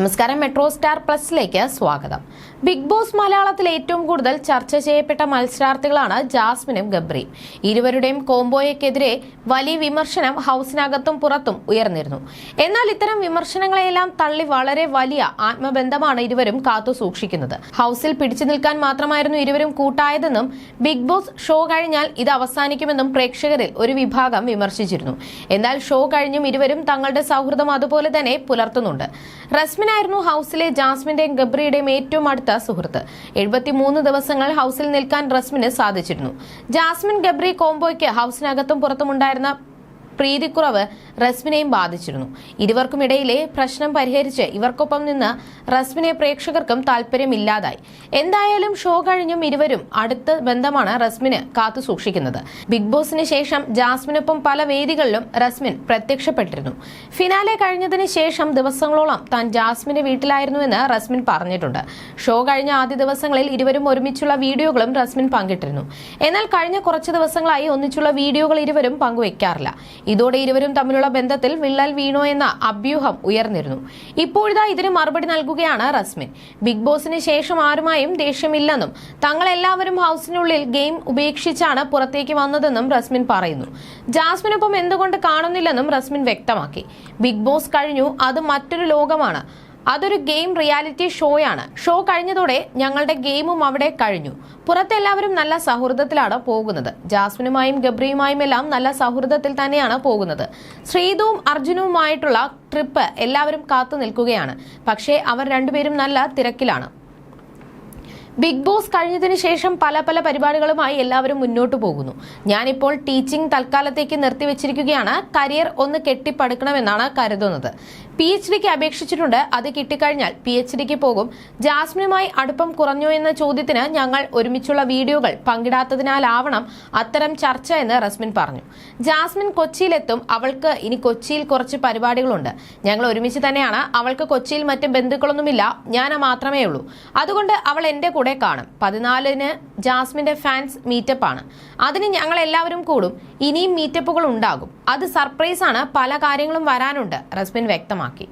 നമസ്കാരം metro star പ്ലസിലേക്ക് സ്വാഗതം. Big boss മലയാളത്തിൽ ഏറ്റവും കൂടുതൽ ചർച്ച ചെയ്യപ്പെട്ട മത്സരാർത്ഥികളാണ് ജാസ്മിനും ഗബ്രിയും. ഇരുവരുടെയും കോംബോയ്ക്കെതിരെ വലിയ വിമർശനം ഹൗസിനകത്തും പുറത്തും ഉയർന്നിരുന്നു. എന്നാൽ ഇത്തരം വിമർശനങ്ങളെല്ലാം തള്ളി വളരെ വലിയ ആത്മബന്ധമാണ് ഇരുവരും കാത്തു സൂക്ഷിക്കുന്നത്. ഹൗസിൽ പിടിച്ചു നിൽക്കാൻ മാത്രമായിരുന്നു ഇരുവരും കൂട്ടായതെന്നും ബിഗ് ബോസ് ഷോ കഴിഞ്ഞാൽ ഇത് അവസാനിക്കുമെന്നും പ്രേക്ഷകരിൽ ഒരു വിഭാഗം വിമർശിച്ചിരുന്നു. എന്നാൽ ഷോ കഴിഞ്ഞും ഇരുവരും തങ്ങളുടെ സൗഹൃദം അതുപോലെ തന്നെ പുലർത്തുന്നുണ്ട്. റസ്മിനായിരുന്നു ഹൗസിലെ ജാസ്മിന്റെയും ഗബ്രിയുടെയും ഏറ്റവും അടുത്ത സുഹൃത്ത്. എഴുപത്തിമൂന്ന് ദിവസങ്ങൾ ഹൗസിൽ നിൽക്കാൻ റസ്മിന് സാധിച്ചിരുന്നു. ജാസ്മിൻ ഗബ്രി കോംബോയ്ക്ക് ഹൗസിനകത്തും പുറത്തുമുണ്ടായിരുന്ന പ്രീതിക്കുറവ് റസ്മിനെയും ബാധിച്ചിരുന്നു. ഇരുവർക്കും ഇടയിലെ പ്രശ്നം പരിഹരിച്ച് ഇവർക്കൊപ്പം നിന്ന് റസ്മിനെ പ്രേക്ഷകർക്കും താല്പര്യമില്ലാതായി എന്തായാലും ഷോ കഴിഞ്ഞും ഇരുവരും അടുത്ത ബന്ധമാണ് റസ്മിന് കാത്തു സൂക്ഷിക്കുന്നത്. ബിഗ് ബോസിന് ശേഷം ജാസ്മിനൊപ്പം പല വേദികളിലും റസ്മിൻ പ്രത്യക്ഷപ്പെട്ടിരുന്നു. ഫിനാലെ കഴിഞ്ഞതിന് ശേഷം ദിവസങ്ങളോളം താൻ ജാസ്മിന്റെ വീട്ടിലായിരുന്നുവെന്ന് റസ്മിൻ പറഞ്ഞിട്ടുണ്ട്. ഷോ കഴിഞ്ഞ ആദ്യ ദിവസങ്ങളിൽ ഇരുവരും ഒരുമിച്ചുള്ള വീഡിയോകളും റസ്മിൻ പങ്കിട്ടിരുന്നു. എന്നാൽ കഴിഞ്ഞ കുറച്ച് ദിവസങ്ങളായി ഒന്നിച്ചുള്ള വീഡിയോകൾ ഇരുവരും പങ്കുവെക്കാറില്ല. ഇതോടെ ഇരുവരും തമ്മിലുള്ള ബന്ധത്തിൽ വിള്ളൽ വീണോ എന്ന അഭ്യൂഹം ഉയർന്നിരുന്നു. ഇപ്പോഴിതാ ഇതിന് മറുപടി നൽകുകയാണ് റസ്മിൻ. ബിഗ് ബോസിന് ശേഷം ആരുമായും ദേഷ്യമില്ലെന്നും തങ്ങളെല്ലാവരും ഹൗസിനുള്ളിൽ ഗെയിം ഉപേക്ഷിച്ചാണ് പുറത്തേക്ക് വന്നതെന്നും റസ്മിൻ പറയുന്നു. ജാസ്മിനൊപ്പം എന്തുകൊണ്ട് കാണുന്നില്ലെന്നും റസ്മിൻ വ്യക്തമാക്കി. ബിഗ് ബോസ് കഴിഞ്ഞു അത് മറ്റൊരു ലോകമാണ്. അതൊരു ഗെയിം റിയാലിറ്റി ഷോയാണ്. ഷോ കഴിഞ്ഞതോടെ ഞങ്ങളുടെ ഗെയിമും അവിടെ കഴിഞ്ഞു. പുറത്തെല്ലാവരും നല്ല സൗഹൃദത്തിലാണ് പോകുന്നത്. ജാസ്മിനുമായും ഗബ്രിയുമായും എല്ലാം നല്ല സൗഹൃദത്തിൽ തന്നെയാണ് പോകുന്നത്. ശ്രീതുവും അർജുനുവുമായിട്ടുള്ള ട്രിപ്പ് എല്ലാവരും കാത്തു നിൽക്കുകയാണ്. പക്ഷേ അവർ രണ്ടുപേരും നല്ല തിരക്കിലാണ്. ബിഗ് ബോസ് കഴിഞ്ഞതിന് ശേഷം പല പല പരിപാടികളുമായി എല്ലാവരും മുന്നോട്ട് പോകുന്നു. ഞാനിപ്പോൾ ടീച്ചിങ് തൽക്കാലത്തേക്ക് നിർത്തിവെച്ചിരിക്കുകയാണ്. കരിയർ ഒന്ന് കെട്ടിപ്പടുക്കണമെന്നാണ് കരുതുന്നത്. പി എച്ച് ഡിക്ക് അപേക്ഷിച്ചിട്ടുണ്ട്. അത് കിട്ടിക്കഴിഞ്ഞാൽ പി എച്ച് ഡിക്ക് പോകും. ജാസ്മിനുമായി അടുപ്പം കുറഞ്ഞോ എന്ന ചോദ്യത്തിന് ഞങ്ങൾ ഒരുമിച്ചുള്ള വീഡിയോകൾ പങ്കിടാത്തതിനാലാവണം അത്തരം ചർച്ച എന്ന് റസ്മിൻ പറഞ്ഞു. ജാസ്മിൻ കൊച്ചിയിലെത്തും. അവൾക്ക് ഇനി കൊച്ചിയിൽ കുറച്ച് പരിപാടികളുണ്ട്. ഞങ്ങൾ ഒരുമിച്ച് തന്നെയാണ്. അവൾക്ക് കൊച്ചിയിൽ മറ്റ് ബന്ധുക്കളൊന്നുമില്ല. ഞാൻ മാത്രമേ ഉള്ളൂ. അതുകൊണ്ട് അവൾ എന്റെ കൂടെ കാണും. പതിനാലിന് ജാസ്മിന്റെ ഫാൻസ് മീറ്റപ്പ് ആണ് അതിന് ഞങ്ങൾ എല്ലാവരും കൂടും. ഇനിയും മീറ്റപ്പുകൾ ഉണ്ടാകും. അത് സർപ്രൈസ് ആണ്. പല കാര്യങ്ങളും വരാനുണ്ട്. റസ്മിൻ വ്യക്തമാക്കി.